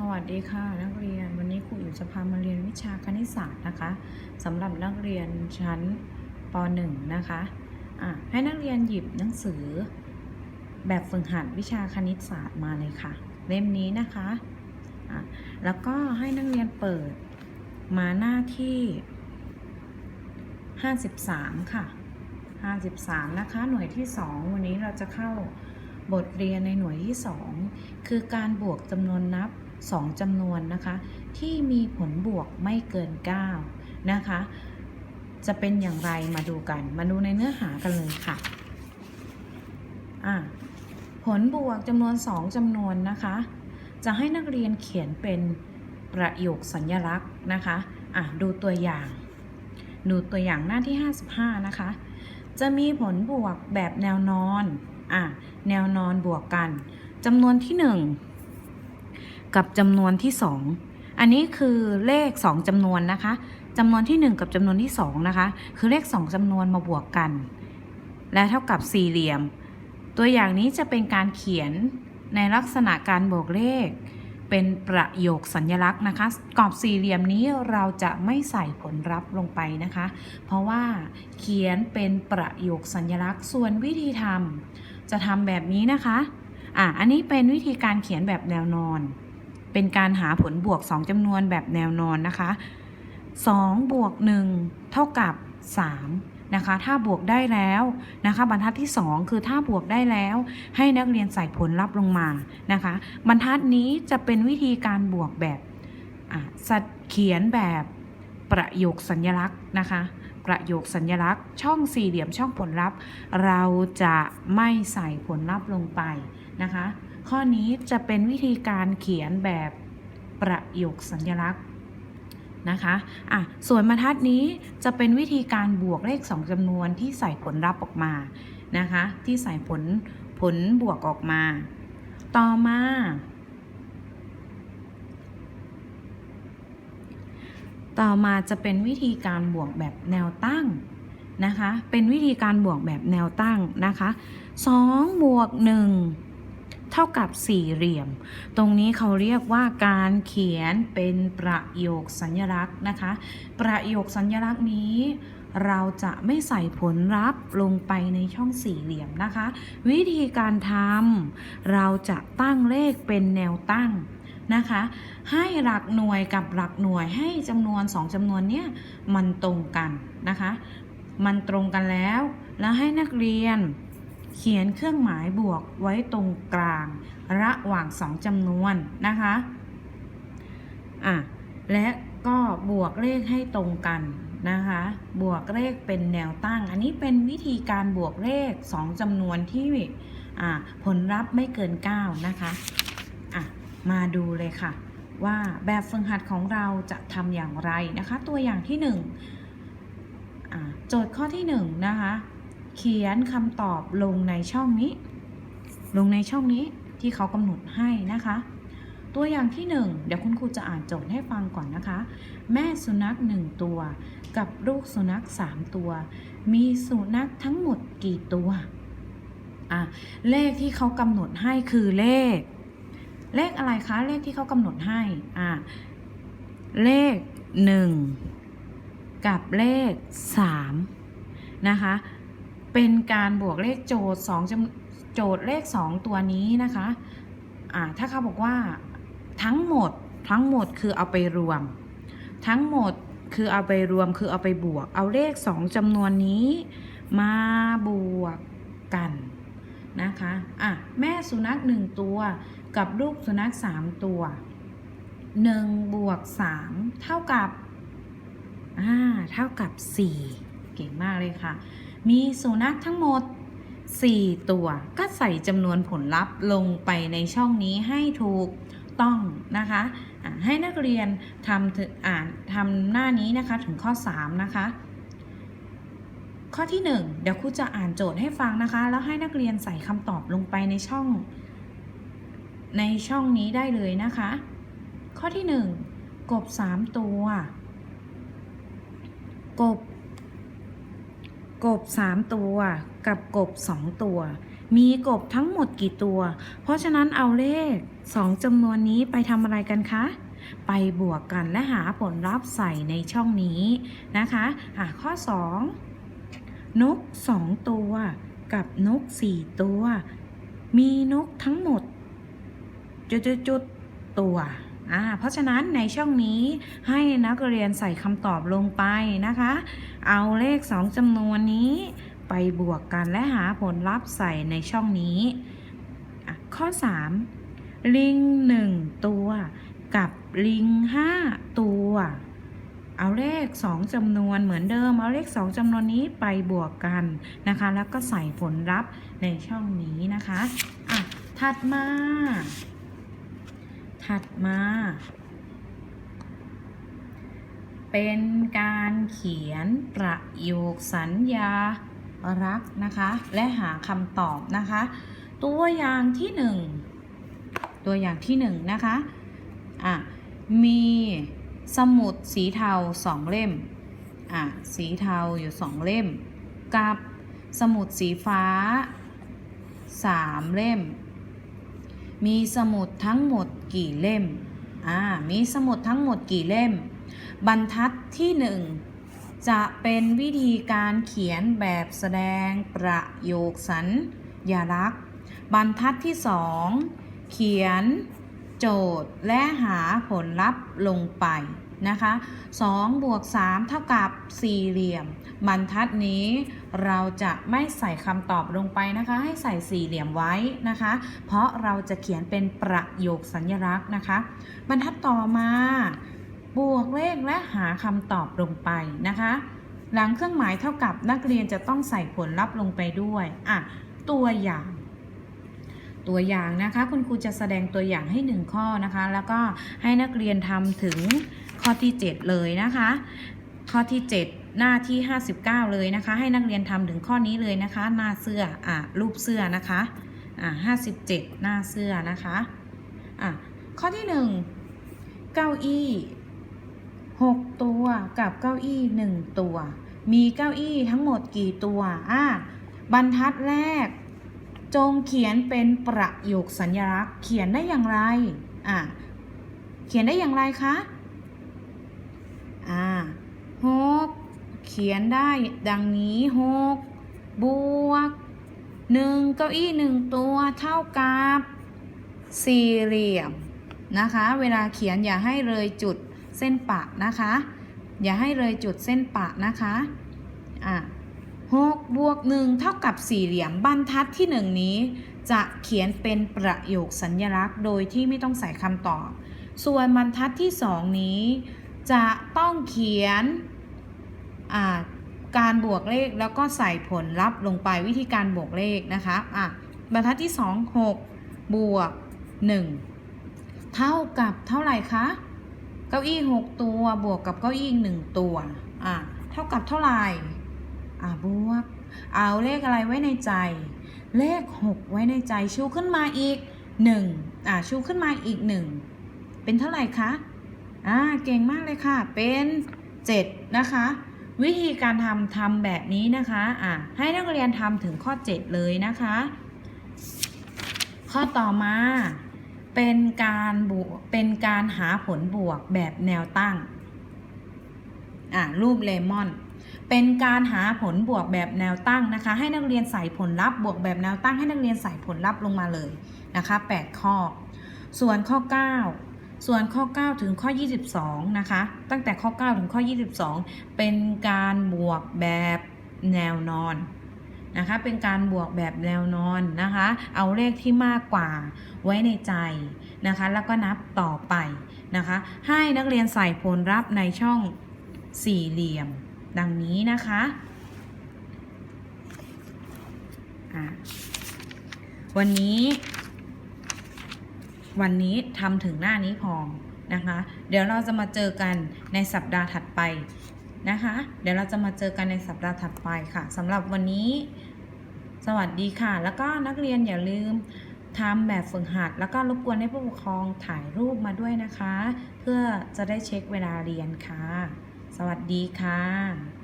สวัสดีค่ะนักเรียนวันนี้ครูอิ๋วจะพามาเรียนวิชาคณิตศาสตร์นะคะสำหรับนักเรียนชั้นป .1 นะคะะให้นักเรียนหยิบหนังสือ แบบฝึกหัดวิชาคณิตศาสตร์มาเลยค่ะ เล่มนี้นะคะะแล้วก็ให้นักเรียนเปิดมาหน้าที่ 53 ค่ะ 53 นะคะ หน่วยที่ 2 วันนี้เราจะเข้าบทเรียนในหน่วยที่ 2 คือการบวกจำนวนนับ 2จำนวนนะคะที่มีผลบวกไม่เกิน 9 นะคะ จะเป็นอย่างไรมาดูกัน มาดูในเนื้อหากันเลยค่ะะผลบวกจำนวน 2จำนวนนะคะ จะให้นักเรียนเขียนเป็นประโยคสัญลักษณ์นะคะอะดูตัวอย่าง ดูตัวอย่างหน้าที่ 55 นะคะ จะมีผลบวกแบบแนวนอนอะแนวนอนบวกกันจำนวนที่ 1 กับจำนวนที่ 2 อันนี้คือเลข 2จำนวนนะคะจำนวนที่ 1 กับจำนวนที่ 2 นะคะ คือเลข 2จำนวนมาบวกกัน และเท่ากับสี่เหลี่ยม ตัวอย่างนี้จะเป็นการเขียนในลักษณะการบวกเลข เป็นประโยคสัญลักษณ์นะคะ กรอบสี่เหลี่ยมนี้เราจะไม่ใส่ผลลัพธ์ลงไปนะคะ เพราะว่าเขียนเป็นประโยคสัญลักษณ์ส่วนวิธีทำจะทำแบบนี้นะคะอะอันนี้เป็นวิธีการเขียนแบบแนวนอน เป็นการหาผลบวก 2จำนวนแบบแนวนอนนะคะ 2 บวก 1 เท่ากับ 3 นะคะ ถ้าบวกได้แล้วนะคะ บรรทัดที่ 2 คือถ้าบวกได้แล้ว ให้นักเรียนใส่ผลลัพธ์ลงมานะคะ บรรทัดนี้จะเป็นวิธีการบวกแบบสัดเขียนแบบประโยคสัญลักษณ์นะคะประโยคสัญลักษณ์ช่องสี่เหลี่ยมช่องผลลัพธ์ เราจะไม่ใส่ผลลัพธ์ลงไปนะคะ ข้อนี้จะเป็นวิธีการเขียนแบบประโยคสัญลักษณ์นะคะอะส่วนบรรทัดนี้จะเป็นวิธีการบวกเลข 2จำนวนที่ใส่ผลลัพธ์ออกมานะคะ ที่ใส่ผลผลบวกออกมา ต่อมา ต่อมาจะเป็นวิธีการบวกแบบแนวตั้งนะคะ เป็นวิธีการบวกแบบแนวตั้งนะคะ2บวก1 เท่ากับสี่เหลี่ยม ตรงนี้เขาเรียกว่าการเขียนเป็นประโยคสัญลักษณ์นะคะ ประโยคสัญลักษณ์นี้เราจะไม่ใส่ผลลัพธ์ลงไปในช่องสี่เหลี่ยมนะคะ วิธีการทำเราจะตั้งเลขเป็นแนวตั้งนะคะ ให้หลักหน่วยกับหลักหน่วยให้จำนวน2จำนวนเนี้ยมันตรงกันนะคะ มันตรงกันแล้ว แล้วให้นักเรียน เขียนเครื่องหมายบวกไว้ตรงกลาง ระหว่าง2จำนวนนะคะอะและก็บวกเลขให้ตรงกันนะคะ บวกเลขเป็นแนวตั้ง อันนี้เป็นวิธีการบวกเลข 2จำนวนที่ผลลัพธ์ไม่เกิน 9 นะคะะมาดูเลยค่ะ ว่าแบบฝึกหัดของเราจะทำอย่างไรนะคะ ตัวอย่างที่1อะโจทย์ข้อที่ 1 นะคะ เขียนคำตอบลงในช่องนี้ ลงในช่องนี้ที่เขากำหนดให้นะคะ ตัวอย่างที่ 1 เดี๋ยวคุณครูจะอ่านโจทย์ให้ฟังก่อนนะคะ แม่สุนัข 1 ตัว กับลูกสุนัข 3 ตัว มีสุนัขทั้งหมดกี่ตัวอะเลขที่เขากำหนดให้คือเลข เลขอะไรคะ เลขที่เขากำหนดให้อะเลข 1 กับเลข 3 นะคะ เป็นการบวกเลขโจทย์2โจทย์เลข 2 ตัวนี้นะคะอ่าถ้าเขาบอกว่าทั้งหมดทั้งหมดคือเอาไปรวม ทั้งหมดคือเอาไปรวมคือเอาไปบวก เอาเลข 2จำนวนนี้มาบวกกันนะคะอะแม่สุนัข 1 ตัวกับลูกสุนัข 3 ตัว1บวก3เท่ากับอ่าเท่ากับ 4 เก่งมากเลยค่ะ มีสุนัขทั้งหมด 4 ตัว ก็ใส่จำนวนผลลัพธ์ลงไปในช่องนี้ให้ถูกต้องนะคะให้นักเรียนทำอ่านทำหน้านี้นะคะถึงข้อ 3 นะคะ ข้อที่ 1 เดี๋ยวครูจะอ่านโจทย์ให้ฟังนะคะ แล้วให้นักเรียนใส่คำตอบลงไปในช่อง ในช่องนี้ได้เลยนะคะ ข้อที่ 1 กบ 3 ตัว กบ กบ 3 ตัวกับกบ 2 ตัว มีกบทั้งหมดกี่ตัว เพราะฉะนั้นเอาเลข 2จำนวนนี้ไปทำอะไรกันคะ ไปบวกกันและหาผลลัพธ์ใส่ในช่องนี้นะคะอะข้อ 2 นก 2 ตัว กับนก 4 ตัว มีนกทั้งหมด จุดๆตัว อ่าเพราะฉะนั้นในช่องนี้ให้นักเรียนใส่คำตอบลงไปนะคะ เอาเลข 2จำนวนนี้ไปบวกกันและหาผลลัพธ์ใส่ในช่องนี้ข้อ 3 ลิง 1 ตัว กับลิง 5 ตัว เอาเลข 2จำนวนเหมือนเดิม เอาเลข 2จำนวนนี้ไปบวกกันนะคะ แล้วก็ใส่ผลลัพธ์ในช่องนี้นะคะอะถัดมา ถัดมา เป็นการเขียนประโยคสัญญารักษ์นะคะ และหาคำตอบนะคะ ตัวอย่างที่หนึ่งตัวอย่างที่หนึ่งนะคะอะมีสมุดสีเทาสองเล่มอะสีเทาอยู่สองเล่ม กับสมุดสีฟ้าสามเล่ม มีสมุดทั้งหมดกี่เล่ม อ่า มีสมุดทั้งหมดกี่เล่ม บรรทัดที่หนึ่งจะเป็นวิธีการเขียนแบบแสดงประโยคสัญญาลักษณ์ บรรทัดที่สองเขียนโจทย์และหาผลลัพธ์ลงไป นะคะ2บวก3เท่ากับสี่เหลี่ยม บรรทัดนี้เราจะไม่ใส่คำตอบลงไปนะคะ ให้ใส่สี่เหลี่ยมไว้นะคะ เพราะเราจะเขียนเป็นประโยคสัญลักษณ์นะคะ บรรทัดต่อมา บวกเลขและหาคำตอบลงไปนะคะ หลังเครื่องหมายเท่ากับนักเรียนจะต้องใส่ผลลัพธ์ลงไปด้วยอะตัวอย่างตัวอย่างนะคะ คุณครูจะแสดงตัวอย่างให้ 1 ข้อนะคะ แล้วก็ให้นักเรียนทำถึง ข้อที่ 7 เลยนะคะ ข้อที่ 7 หน้าที่ 59 เลยนะคะ ให้นักเรียนทำถึงข้อนี้เลยนะคะ หน้าเสื้ออะรูปเสื้อนะคะอะ57 หน้าเสื้อนะคะอะข้อที่ 1 เก้าอี้6 ตัวกับเก้าอี้ 1 ตัว มีเก้าอี้ทั้งหมดกี่ตัวอะบรรทัดแรก จงเขียนเป็นประโยคสัญลักษณ์ เขียนได้อย่างไรอะเขียนได้อย่างไรคะ หกเขียนได้ดังนี้หกบวกหนึ่งเก้าอี้หนึ่งตัวเท่ากับสี่เหลี่ยมนะคะ เวลาเขียนอย่าให้เลยจุดเส้นปะนะคะ อย่าให้เลยจุดเส้นปะนะคะอะหกบวกหนึ่งเท่ากับสี่เหลี่ยมบรรทัดที่หนึ่งนี้ จะเขียนเป็นประโยคสัญญลักษณ์ โดยที่ไม่ต้องใส่คำตอบ ส่วนบรรทัดที่สองนี้ จะต้องเขียนการบวกเลขแล้วก็ใส่ผลลัพธ์ลงไปวิธีการบวกเลขนะคะอะบรรทัดที่ 2 6 บวก 1 เท่ากับเท่าไหร่คะเก้าอี้ 6 ตัวบวกกับเก้าอี้อีก1ตัวอะเท่ากับเท่าไหร่อะบวก เอาเลขอะไรไว้ในใจ เลข 6 ไว้ในใจชูขึ้นมาอีก 1อะชูขึ้นมาอีก 1 เป็นเท่าไหร่คะ อ่าเก่งมากเลยค่ะ เป็น7นะคะวิธีการทำทำแบบนี้นะคะอ่าให้นักเรียนทำถึงข้อ 7 เลยนะคะ ข้อต่อมาเป็นการบวกเป็นการหาผลบวกแบบแนวตั้งอ่ารูปเลมอน เป็นการหาผลบวกแบบแนวตั้งนะคะ ให้นักเรียนใส่ผลลัพธ์บวกแบบแนวตั้ง ให้นักเรียนใส่ผลลัพธ์ลงมาเลยนะคะ 8 ข้อ ส่วนข้อ 9 ส่วนข้อ 9 ถึงข้อ 22 นะคะ ตั้งแต่ข้อ 9 ถึงข้อ 22 เป็นการบวกแบบแนวนอนนะคะ เป็นการบวกแบบแนวนอนนะคะ เอาเลขที่มากกว่าไว้ในใจนะคะ แล้วก็นับต่อไปนะคะ ให้นักเรียนใส่ผลลัพธ์ในช่องสี่เหลี่ยม ดังนี้นะคะอะวันนี้ วันนี้ทำถึงหน้านี้พอนะคะ เดี๋ยวเราจะมาเจอกันในสัปดาห์ถัดไปนะคะ เดี๋ยวเราจะมาเจอกันในสัปดาห์ถัดไปค่ะสำหรับวันนี้ สวัสดีค่ะ แล้วก็นักเรียนอย่าลืมทำแบบฝึกหัด แล้วก็รบกวนให้ผู้ปกครองถ่ายรูปมาด้วยนะคะ เพื่อจะได้เช็คเวลาเรียนค่ะ สวัสดีค่ะ